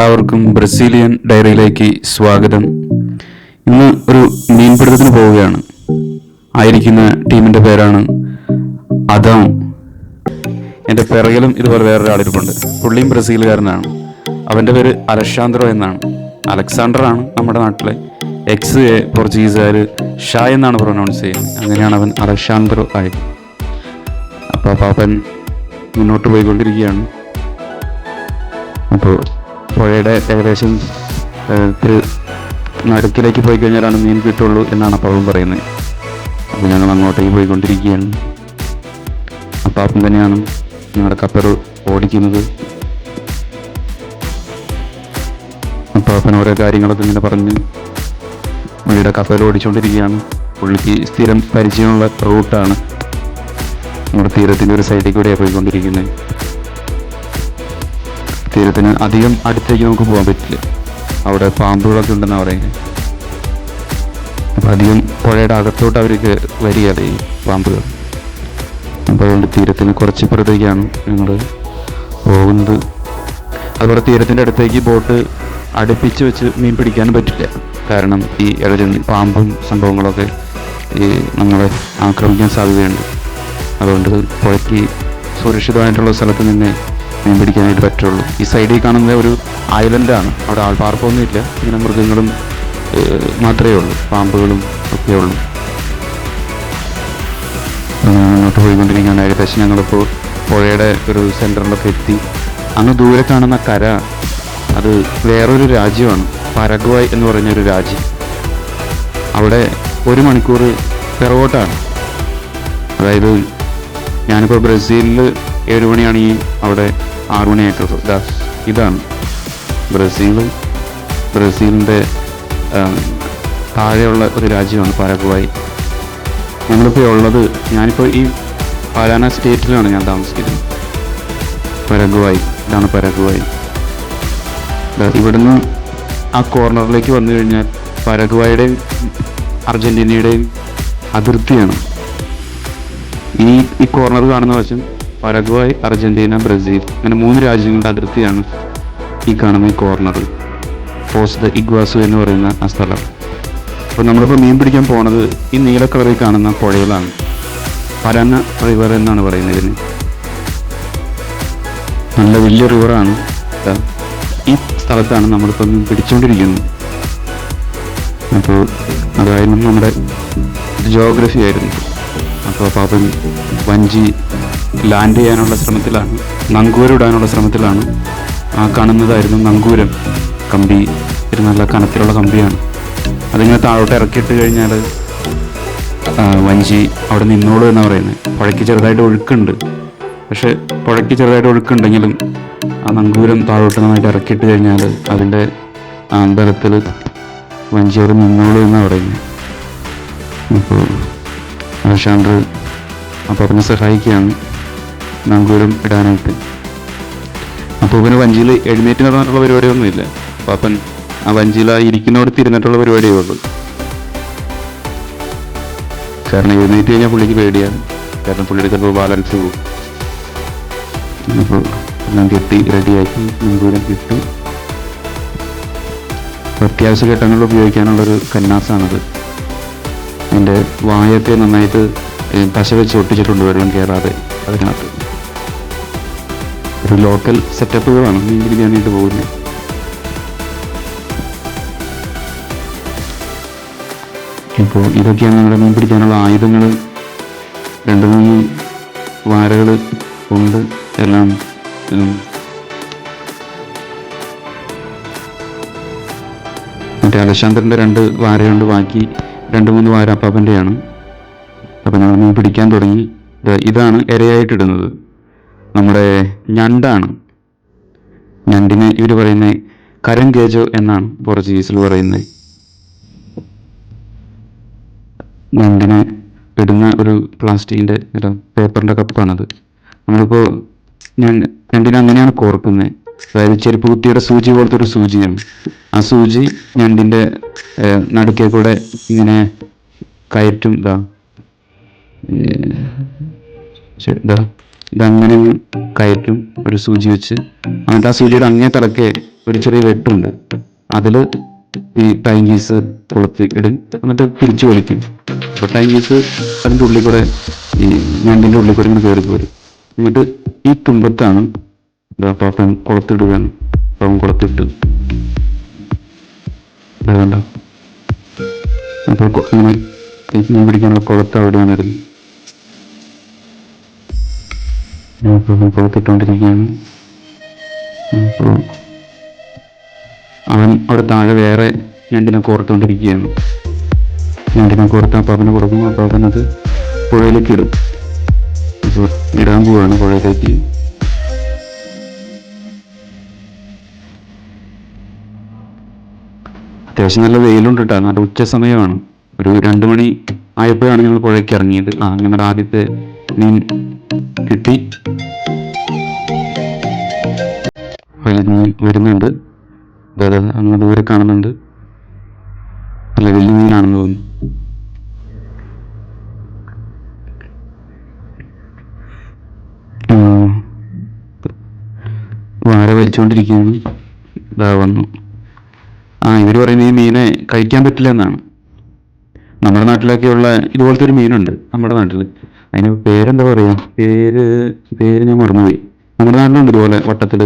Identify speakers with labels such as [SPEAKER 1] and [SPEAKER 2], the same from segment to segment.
[SPEAKER 1] എല്ലാവർക്കും ബ്രസീലിയൻ ഡയറിയിലേക്ക് സ്വാഗതം. ഇന്ന് ഒരു മീൻപിടുത്തത്തിന് പോവുകയാണ്. ആയിരിക്കുന്ന ടീമിന്റെ പേരാണ് അദാം. എന്റെ പിറകിലും ഇതുപോലെ വേറൊരാളിരിപ്പുണ്ട്. പുള്ളിയും ബ്രസീലുകാരനാണ്. അവന്റെ പേര് അലഷാന്ദ്രോ എന്നാണ്. അലക്സാണ്ടർ ആണ് നമ്മുടെ നാട്ടിലെ എക്സ് എ പോർച്ചുഗീസുകാർ ഷാ എന്നാണ് പ്രൊനൗൺസ് ചെയ്യുന്നത്. അങ്ങനെയാണ് അവൻ അലഷാന്ദ്രോ ആയത്. അപ്പോൾ പാപ്പൻ മുന്നോട്ട് പോയിക്കൊണ്ടിരിക്കുകയാണ്. അപ്പോൾ പുഴയുടെ ഏകദേശം നടുക്കിലേക്ക് പോയി കഴിഞ്ഞാലാണ് മീൻ കിട്ടുള്ളൂ എന്നാണ് അപ്പാവും പറയുന്നത്. അപ്പോൾ ഞങ്ങൾ അങ്ങോട്ടേക്ക് പോയിക്കൊണ്ടിരിക്കുകയാണ്. അപ്പാപ്പൻ തന്നെയാണ് ഞങ്ങളുടെ കപ്പൽ ഓടിക്കുന്നത്. അപ്പാപ്പൻ ഓരോ കാര്യങ്ങളൊക്കെ ഇങ്ങനെ പറഞ്ഞ് പുള്ളിയുടെ കപ്പൽ ഓടിച്ചുകൊണ്ടിരിക്കുകയാണ് പുള്ളിക്ക് സ്ഥിരം പരിചയമുള്ള റൂട്ടാണ്. നമ്മുടെ തീരത്തിന്റെ ഒരു സൈഡിൽ കൂടെയാണ് പോയിക്കൊണ്ടിരിക്കുന്നത്. തീരത്തിന് അധികം അടുത്തേക്ക് നമുക്ക് പോകാൻ പറ്റില്ല. അവിടെ പാമ്പുകളൊക്കെ ഉണ്ടെന്നാണ് പറയുന്നത് അപ്പോൾ അധികം പുഴയുടെ അകത്തോട്ട് അവർക്ക് വരികയല്ല ഈ പാമ്പുകൾ. അപ്പോൾ അതുകൊണ്ട് തീരത്തിന് കുറച്ച് ഇപ്പുറത്തേക്കാണ് ഞങ്ങൾ പോകുന്നത്. അതുപോലെ തീരത്തിന്റെ അടുത്തേക്ക് ബോട്ട് അടുപ്പിച്ച് വെച്ച് മീൻ പിടിക്കാനും പറ്റില്ല. കാരണം ഈ ഇഴജന്തി പാമ്പും സംഭവങ്ങളൊക്കെ ഈ നമ്മളെ ആക്രമിക്കാൻ സാധ്യതയുണ്ട്. അതുകൊണ്ട് പുഴയ്ക്ക് സുരക്ഷിതമായിട്ടുള്ള സ്ഥലത്ത് നിന്ന് മീൻ പിടിക്കാനായിട്ട് പറ്റുള്ളൂ. ഈ സൈഡിൽ കാണുന്ന ഒരു ഐലൻഡാണ് അവിടെ ആൾപ്പാർപ്പൊന്നും ഇല്ല. ഇങ്ങനെ മൃഗങ്ങളും മാത്രമേ ഉള്ളൂ. പാമ്പുകളും ഒക്കെ ഉള്ളൂ. മുന്നോട്ട് പോയിക്കൊണ്ടിരിക്കുകയാണ്. ഏകദേശം ഞങ്ങളിപ്പോൾ പുഴയുടെ ഒരു സെന്ററിലൊക്കെ എത്തി. അങ്ങ് ദൂരെ കാണുന്ന കര അത് വേറൊരു രാജ്യമാണ്. പരഗ്വായ് എന്ന് പറഞ്ഞൊരു രാജ്യം. അവിടെ ഒരു മണിക്കൂർ പിറകോട്ടാണ്. അതായത് ഞാനിപ്പോൾ ബ്രസീലിൽ ഏഴ് മണിയാണ് ഈ അവിടെ ആറ് ദാസ് ഇതാ ഇതാണ് ബ്രസീൽ ബ്രസീലിന്റെ താഴെയുള്ള ഒരു രാജ്യമാണ് പാരഗ്വായി. ഞങ്ങളിപ്പോൾ ഉള്ളത് ഞാനിപ്പോൾ ഈ പാലാന സ്റ്റേറ്റിലാണ് ഞാൻ താമസിക്കുന്നത്. പരഗുവായി ഇതാണ് പരഗുവായി. ഇവിടുന്ന് ആ കോർണറിലേക്ക് വന്നു കഴിഞ്ഞാൽ പരഗ്വായുടെയും അർജന്റീനയുടെയും അതിർത്തിയാണ്. ഈ ഈ കോർണർ കാണുന്ന വശം പരഗ്വായ് അർജന്റീന ബ്രസീൽ അങ്ങനെ മൂന്ന് രാജ്യങ്ങളുടെ അതിർത്തിയാണ് ഈ കാണുന്ന ഈ കോർണർ ഫോസ് ദ ഇഗ്വാസു എന്ന് പറയുന്ന ആ സ്ഥലം. അപ്പോൾ നമ്മളിപ്പോൾ മീൻ പിടിക്കാൻ പോണത് ഈ നീല കളറിൽ കാണുന്ന പുഴകളാണ് പരന്ന റിവർ എന്നാണ് പറയുന്നത് ഇതിന്. നല്ല വലിയ റിവറാണ് ഈ സ്ഥലത്താണ് നമ്മളിപ്പോൾ മീൻ പിടിച്ചുകൊണ്ടിരിക്കുന്നത്. അപ്പോൾ അതായിരുന്നു നമ്മുടെ ജോഗ്രഫി ആയിരുന്നു. അപ്പോൾ പാപ്പൻ വഞ്ചി ലാൻഡ് ചെയ്യാനുള്ള ശ്രമത്തിലാണ് നങ്കൂരിടാനുള്ള ശ്രമത്തിലാണ്. ആ കാണുന്നതായിരുന്നു നങ്കൂരം കമ്പി. ഒരു നല്ല കനത്തിലുള്ള കമ്പിയാണ്. അതിങ്ങനെ താഴോട്ട് ഇറക്കിയിട്ട് കഴിഞ്ഞാൽ വഞ്ചി അവിടെ നിന്നോളൂ എന്നാണ് പറയുന്നത് പുഴയ്ക്ക് ചെറുതായിട്ട് ഒഴുക്കുണ്ട്. പക്ഷേ പുഴയ്ക്ക് ചെറുതായിട്ട് ഒഴുക്കുണ്ടെങ്കിലും ആ നങ്കൂരം താഴോട്ട് നന്നായിട്ട് ഇറക്കിയിട്ട് കഴിഞ്ഞാൽ അതിന്റെ ബലത്തിൽ വഞ്ചി അവിടെ നിന്നോളൂ എന്നാണ് പറയുന്നത് അപ്പോൾ ആശാണ്ട് അപ്പം അതിനെ സഹായിക്കുകയാണ്. നങ്കൂരം ഇടാനായിട്ട്. അപ്പോൾ പിന്നെ വഞ്ചിയിൽ എഴുന്നേറ്റ് നടന്നിട്ടുള്ള പരിപാടിയൊന്നുമില്ല. അപ്പൻ ആ വഞ്ചിയിൽ ആ ഇരിക്കുന്നോട് തിരുന്നിട്ടുള്ള പരിപാടിയേ ഉള്ളൂ. കാരണം എഴുന്നേറ്റ് കഴിഞ്ഞാൽ പുള്ളിക്ക് പേടിയാണ്. കാരണം പുള്ളിയുടെ ചിലപ്പോൾ ബാലൻസ് പോകും അപ്പോൾ എല്ലാം കെട്ടി റെഡിയാക്കി നങ്കൂരം ഇട്ടു. അത്യാവശ്യ ഘട്ടങ്ങളിൽ ഉപയോഗിക്കാനുള്ളൊരു കന്നാസാണത്. അതിന്റെ വായൊക്കെ നന്നായിട്ട് പശ വെച്ച് ഒട്ടിച്ചിട്ടുണ്ട് വെള്ളം കയറാതെ അതിനകത്ത്. ഒരു ലോക്കൽ സെറ്റപ്പുകളാണ് മീൻ പിടിക്കാനായിട്ട് പോകുന്നത്. ഇപ്പോൾ ഇതൊക്കെയാണ് നമ്മുടെ മീൻ പിടിക്കാനുള്ള ആയുധങ്ങൾ. രണ്ട് മൂന്ന് വാരകൾ ഉണ്ട് എല്ലാം മറ്റേ അലശാന്തറിന്റെ രണ്ട് വാരയുണ്ട് ബാക്കി രണ്ട് മൂന്ന് വാര അപ്പാപ്പന്റെയാണ്. അപ്പം നമ്മൾ മീൻ പിടിക്കാൻ തുടങ്ങി. ഇതാണ് ഇരയായിട്ടിടുന്നത് നമ്മുടെ ഞണ്ടാണ്. ഞണ്ടിനെ ഇവർ പറയുന്നത് കരങ്കേജോ എന്നാണ് പോർച്ചുഗീസിൽ പറയുന്നത്. ഞണ്ടിനെ ഇടുന്ന ഒരു പ്ലാസ്റ്റിക്കിന്റെ പേപ്പറിന്റെ കപ്പാണത്. നമ്മളിപ്പോൾ ഞാൻ ഞണ്ടിനെ അങ്ങനെയാണ് കോർക്കുന്നത്. അതായത് ചെരുപ്പ് കുത്തിയുടെ സൂചി പോലത്തെ ഒരു സൂചിയാണ്. ആ സൂചി ഞണ്ടിന്റെ നടുക്കേ കൂടെ ഇങ്ങനെ കയറ്റും. ഇതാ ഇതാ ഇതങ്ങനെ കയറ്റും ഒരു സൂചി വെച്ച് എന്നിട്ട് ആ സൂചിയുടെ അങ്ങേ തലക്കെ ഒരു ചെറിയ വെട്ടുണ്ട്. അതിൽ ഈ ടൈങ്കീസ് കൊളുത്തി ഇടും. എന്നിട്ട് തിരിച്ചു വലിക്കും. അപ്പോൾ ടൈങ്കീസ് അതിന്റെ ഉള്ളിൽ കൂടെ ഈ ഞണ്ടിന്റെ ഉള്ളിൽ കൂടെ ഇങ്ങനെ കയറി പോരും എന്നിട്ട് ഈ തുമ്പത്താണ് പാപ്പം കുളത്തിടുകയാണ്. പാപ്പം കുളത്തിട്ട്. അപ്പോൾ ഇങ്ങനെ പിടിക്കാനുള്ള കുളത്ത് അവിടെയാണ് ഇരുന്നത് കുളത്തിട്ടുകൊണ്ടിരിക്കുകയാണ് അപ്പോൾ അവൻ അവിടെ താഴെ വേറെ ഞണ്ടിനെ കോർത്തുകൊണ്ടിരിക്കുകയാണ് ഞണ്ടിനെ കോർത്ത് അപ്പോൾ അവന് കൊടുക്കും അപ്പോൾ അവനത് പുഴയിലേക്ക് ഇടും. അപ്പോൾ ഇടാൻ പോവാണ് പുഴയിലേക്ക്. അത്യാവശ്യം നല്ല വെയിലുണ്ട് കേട്ടോ. നല്ല ഉച്ച സമയമാണ്. ഒരു രണ്ട് മണി ആയപ്പോഴാണ് ഞങ്ങൾ പുഴയ്ക്ക് ഇറങ്ങിയത്. ആ ഞങ്ങളുടെ ആദ്യത്തെ മീൻ കിട്ടി. വലിയ വരുന്നുണ്ട്. അതായത് അങ്ങനെ അങ്ങ് ദൂരെ കാണുന്നുണ്ട്. നല്ല വലിയ മീനാണെന്ന് തോന്നുന്നു. വാര വലിച്ചുകൊണ്ടിരിക്കുകയാണ്. ഇതാ വന്നു. ആ ഇവർ പറയുന്നത് ഈ മീനെ കഴിക്കാൻ പറ്റില്ല എന്നാണ്. നമ്മുടെ നാട്ടിലൊക്കെയുള്ള ഇതുപോലത്തെ ഒരു മീനുണ്ട് നമ്മുടെ നാട്ടിൽ അതിന് പേരെന്താ പറയുക പേര് പേര് ഞാൻ മറന്നുപോയി. നമ്മുടെ നാട്ടിലുണ്ട് ഇതുപോലെ വട്ടത്തിൽ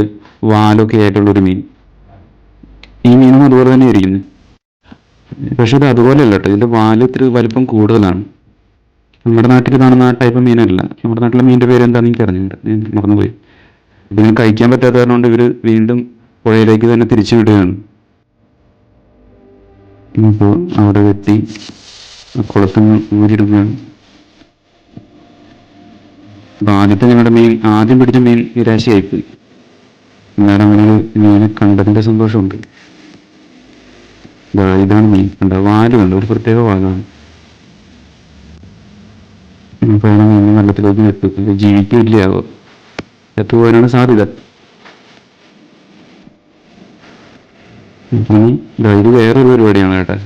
[SPEAKER 1] വാലൊക്കെ ആയിട്ടുള്ള ഒരു മീൻ. ഈ മീനും അതുപോലെ തന്നെ ഇരിക്കുന്നു. പക്ഷെ ഇത് അതുപോലെയല്ല കേട്ടോ. ഇതിന്റെ വാൽ ഇത്തിരി വലിപ്പം കൂടുതലാണ്. നമ്മുടെ നാട്ടിൽ കാണുന്ന ആ ടൈപ്പ് മീനല്ല. നമ്മുടെ നാട്ടിലെ മീനിന്റെ പേര് എന്താണെന്ന് എനിക്ക് അറിഞ്ഞിട്ടുണ്ട് ഞാൻ മറന്നുപോയി. ഇതിന് കഴിക്കാൻ പറ്റാത്ത കാരണം കൊണ്ട് ഇവർ വീണ്ടും പുഴയിലേക്ക് തന്നെ തിരിച്ചു വിടുകയാണ്. ഇപ്പോൾ അവിടെ എത്തി കുളത്തിൽ ഊരിടുകയാണ് ആദ്യത്തെ ഞങ്ങളുടെ മീൻ ആദ്യം പിടിച്ച മീൻ നിരാശയായിപ്പോയി. എന്നാലും അങ്ങനെ ഒരു മീനെ കണ്ടതിന്റെ സന്തോഷമുണ്ട് ഇതാണ് മീൻ. കണ്ട? വാലുണ്ട് ഒരു പ്രത്യേക വാലാണ്. അപ്പൊ അതിനെ മീൻ വെള്ളത്തിലേക്ക് എത്തും ജീവിക്കില്ല എത്തുപോകാനാണ് സാധ്യത ഇനി ഇത് വേറൊരു പരിപാടിയാണ് കേട്ടോ.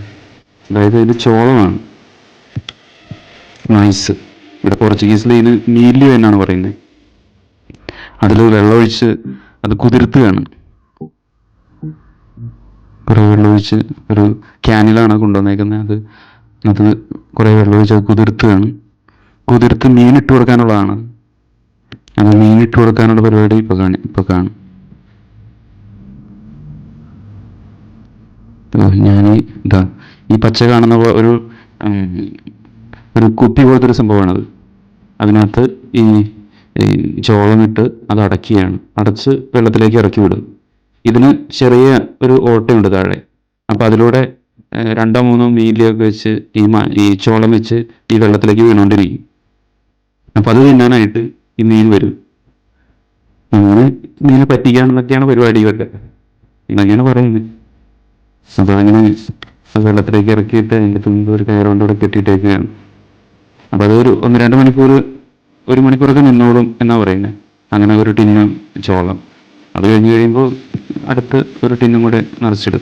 [SPEAKER 1] അതായത് ഇത് ചോളമാണ്. നൈസ് ഇവിടെ പോർച്ചുഗീസിൽ ഇത് നീല്യു എന്നാണ് പറയുന്നത്. അതിൽ വെള്ളമൊഴിച്ച് അത് കുതിർത്തുകയാണ്. കുറേ വെള്ളമൊഴിച്ച് ഒരു ക്യാനിലാണ് കൊണ്ടുവന്നേക്കുന്നത്. അത് അത് കുറേ വെള്ളമൊഴിച്ച് അത് കുതിർത്തുകയാണ്. കുതിർത്ത് മീനിട്ട് കൊടുക്കാനുള്ളതാണ്. അത് മീനിട്ട് കൊടുക്കാനുള്ള പരിപാടി ഇപ്പോൾ കാണി ഇപ്പോൾ കാണും. ഞാൻ ഇതാ ഈ പച്ച കാണുന്ന ഒരു ഒരു കുപ്പി പോലത്തെ ഒരു സംഭവമാണത്. അതിനകത്ത് ഈ ഈ ചോളമിട്ട് അത് അടക്കുകയാണ്. അടച്ച് വെള്ളത്തിലേക്ക് ഇറക്കി വിടും. ഇതിന് ചെറിയ ഒരു ഓട്ടയുണ്ട് താഴെ. അപ്പം അതിലൂടെ രണ്ടോ മൂന്നോ മീലിയൊക്കെ വെച്ച് ഈ ഈ ചോളം വെച്ച് ഈ വെള്ളത്തിലേക്ക് വീണുകൊണ്ടിരിക്കും അപ്പം അത് തിന്നാനായിട്ട് ഈ മീൻ വരും. അങ്ങനെ മീനെ പറ്റിക്കാണെന്നൊക്കെയാണ് പരിപാടി ഇവരുടെ. എന്നൊക്കെയാണ് പറയുന്നത്. അപ്പോൾ അങ്ങനെ വെള്ളത്തിലേക്ക് ഇറക്കിയിട്ട് അതിന്റെ തുമ്പ് ഒരു കയറുകൊണ്ട് ഇവിടെ കെട്ടിയിട്ടേക്കുകയാണ്. അപ്പോൾ അതൊരു ഒന്ന് രണ്ട് മണിക്കൂർ ഒരു മണിക്കൂറൊക്കെ നിന്നോളും എന്നാ പറയുന്നത് അങ്ങനെ ഒരു ടിന്നും ചോളം. അത് കഴിഞ്ഞ് കഴിയുമ്പോൾ അടുത്ത് ഒരു ടിന്നും കൂടെ നിറച്ചിടും.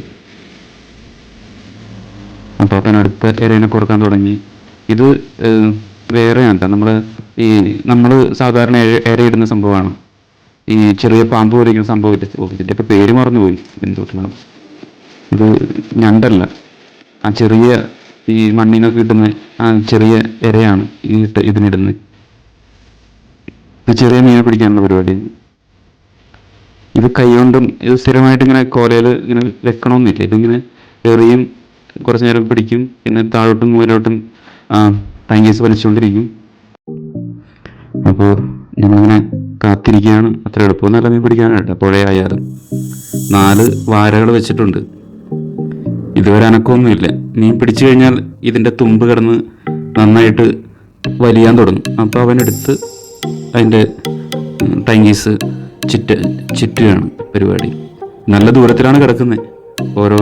[SPEAKER 1] അപ്പോൾ തന്നെ അടുത്ത ഇരേനെ കൊടുക്കാൻ തുടങ്ങി. ഇത് വേറെയാണ് നമ്മൾ ഈ നമ്മൾ സാധാരണ ഇര- ഇരയിടുന്ന സംഭവമാണ്. ഈ ചെറിയ പാമ്പ് പോലിരിക്കുന്ന സംഭവം ഇതിന്റെ ഇപ്പം പേര് മറന്നു പോയി എന്തുകൊണ്ടാണ് ഇത് ഞണ്ടല്ല. ആ ചെറിയ ഈ മണ്ണിനൊക്കെ കിട്ടുന്ന ആ ചെറിയ ഇരയാണ് ഈ ഇതിനിടുന്നത് ഇത് ചെറിയ മീനെ പിടിക്കാനുള്ള പരിപാടി. ഇത് കൈകൊണ്ടും ഇത് സ്ഥിരമായിട്ട് ഇങ്ങനെ കോലയിൽ ഇങ്ങനെ വെക്കണമെന്നില്ല ഇതിങ്ങനെ എറിയും കുറച്ച് നേരം പിടിക്കും പിന്നെ താഴോട്ടും മുകളിലോട്ടും ടാങ്കേഴ്സ് വലിച്ചുകൊണ്ടിരിക്കും. അപ്പോൾ ഞങ്ങളിങ്ങനെ കാത്തിരിക്കുകയാണ്. അത്ര എളുപ്പമൊന്നുമല്ല മീൻ പിടിക്കാനായിട്ട്. പുഴയായാലും നാല് വാരകൾ വെച്ചിട്ടുണ്ട്. ഇതുവരെ അനക്കമൊന്നുമില്ല. മീൻ പിടിച്ചു കഴിഞ്ഞാൽ ഇതിന്റെ തുമ്പ് കിടന്ന് നന്നായിട്ട് വലിയാൻ തുടങ്ങും. അപ്പോൾ അവനെടുത്ത് അതിന്റെ ടൈങ്കീസ് ചിറ്റ ചിറ്റുകയാണ് പരിപാടി. നല്ല ദൂരത്തിലാണ് കിടക്കുന്നത് ഓരോ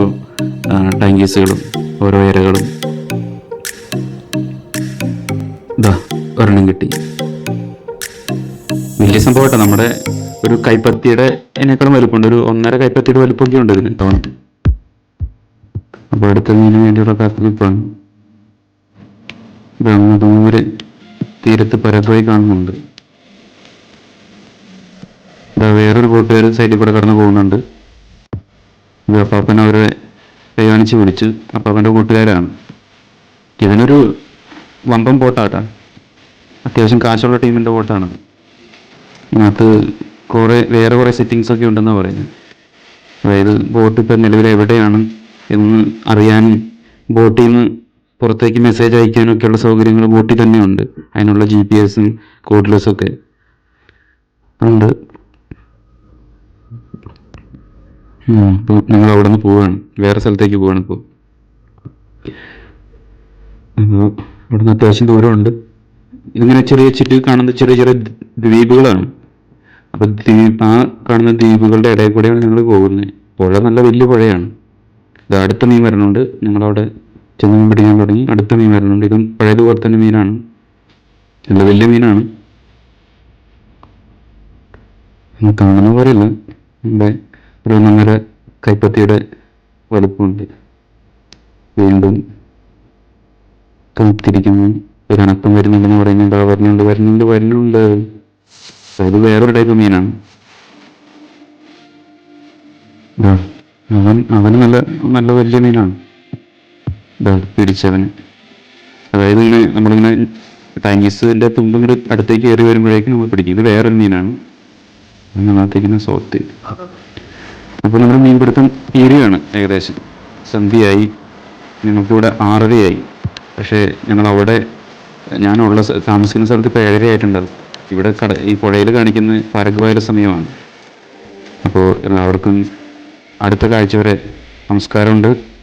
[SPEAKER 1] ടൈങ്കീസുകളും ഓരോ ഇരകളും. ഇതാ ഒരെണ്ണം കിട്ടി. വലിയ സംഭവമാട്ടോ. നമ്മുടെ ഒരു കൈപ്പത്തിയുടെ അതിനേക്കാളും വലുപ്പമുണ്ട്. ഒരു ഒന്നര കൈപ്പത്തിയുടെ വലുപ്പമൊക്കെ ഉണ്ട് ഇതിന് തവണ അപ്പോൾ അടുത്ത മീനിന് വേണ്ടിയുള്ള കാത്തിരിപ്പാണ് ദൂരെ തീരത്ത് പരദ്വഴി കാണുന്നുണ്ട്. ഇതാ വേറൊരു കൂട്ടുകാർ സൈഡിൽ കൂടെ കടന്നു പോകുന്നുണ്ട്. അപ്പാപ്പൻ അവരെ കൈവാണിച്ച് വിളിച്ച് അപ്പാപ്പന്റെ കൂട്ടുകാരാണ്. ഇതിനൊരു വമ്പം ബോട്ടാട്ടാ. അത്യാവശ്യം കാശുള്ള ടീമിന്റെ ബോട്ടാണ്. ഇതിനകത്ത് കുറേ വേറെ കുറേ സെറ്റിങ്സ് ഒക്കെ ഉണ്ടെന്നാണ് പറയുന്നത്. അതായത് ബോട്ട് ഇപ്പം നിലവിൽ എവിടെയാണ് എന്ന് അറിയാനും ബോട്ടിൽ നിന്ന് പുറത്തേക്ക് മെസ്സേജ് അയക്കാനൊക്കെയുള്ള സൗകര്യങ്ങൾ ബോട്ടിൽ തന്നെയുണ്ട്. അതിനുള്ള ജി പി എസും കോഡ്ലെസ്സും ഒക്കെ ഉണ്ട്. ഇപ്പോൾ ഞങ്ങൾ അവിടെ നിന്ന് പോവുകയാണ് വേറെ സ്ഥലത്തേക്ക് പോവുകയാണ് ഇപ്പോൾ അപ്പോൾ അവിടെ നിന്ന് അത്യാവശ്യം ദൂരമുണ്ട്. ഇതിങ്ങനെ ചെറിയ ചുറ്റി കാണുന്ന ചെറിയ ചെറിയ ദ്വീപുകളാണ്. അപ്പോൾ ദ്വീപ് ആ കാണുന്ന ദ്വീപുകളുടെ ഇടയിൽ കൂടെയാണ് ഞങ്ങൾ പോകുന്നത്. പുഴ നല്ല വലിയ പുഴയാണ്. ഇത് അടുത്ത മീൻ വരണുണ്ട് ഞങ്ങളവിടെ ചെന്ന് മീൻ പിടിക്കാൻ തുടങ്ങി. അടുത്ത മീൻ വരുന്നുണ്ട്. ഇതും പഴയതുപോലെ തന്നെ മീനാണ്. നല്ല വലിയ മീനാണ്. കാണുന്ന കാണുന്ന പോലെയല്ല. നമ്മുടെ ഒരു ഒന്നൊന്നര കൈപ്പത്തിയുടെ വലുപ്പമുണ്ട്. വീണ്ടും കാത്തിരിക്കുന്നു ഒരു അണക്കം വരുന്നുണ്ടെന്ന് പറയുന്നുണ്ട്. ആ വരുന്നുണ്ട് വരുന്നുണ്ട് വരുന്നുണ്ട്. അത് വേറൊരു ടൈപ്പ് മീനാണ്. അവൻ അവന് നല്ല നല്ല വലിയ മീനാണ്. ഇതാ പിടിച്ചവന് അതായത് ഇങ്ങനെ നമ്മളിങ്ങനെ ടാങ്കീസിന്റെ തുമ്പ് ഇങ്ങനെ അടുത്തേക്ക് കയറി വരുമ്പോഴേക്കും നമ്മൾ പിടിക്കും. ഇത് വേറൊരു മീനാണ്. അതിനകത്തേക്കുന്ന സോത്ത് അപ്പോൾ നമ്മുടെ മീൻപിടുത്തം തീരുകയാണ് ഏകദേശം. സന്ധ്യയായി. ഞങ്ങൾക്കിവിടെ ആറരയായി. പക്ഷേ ഞങ്ങൾ അവിടെ ഞാനുള്ള താമസിക്കുന്ന സ്ഥലത്ത് ഇപ്പോൾ ഏഴര ഇവിടെ കട ഈ പുഴയിൽ കാണിക്കുന്ന പരഗ്വായ സമയമാണ്. അപ്പോൾ എല്ലാവർക്കും അടുത്ത കാഴ്ച വരെ നമസ്കാരമുണ്ട്.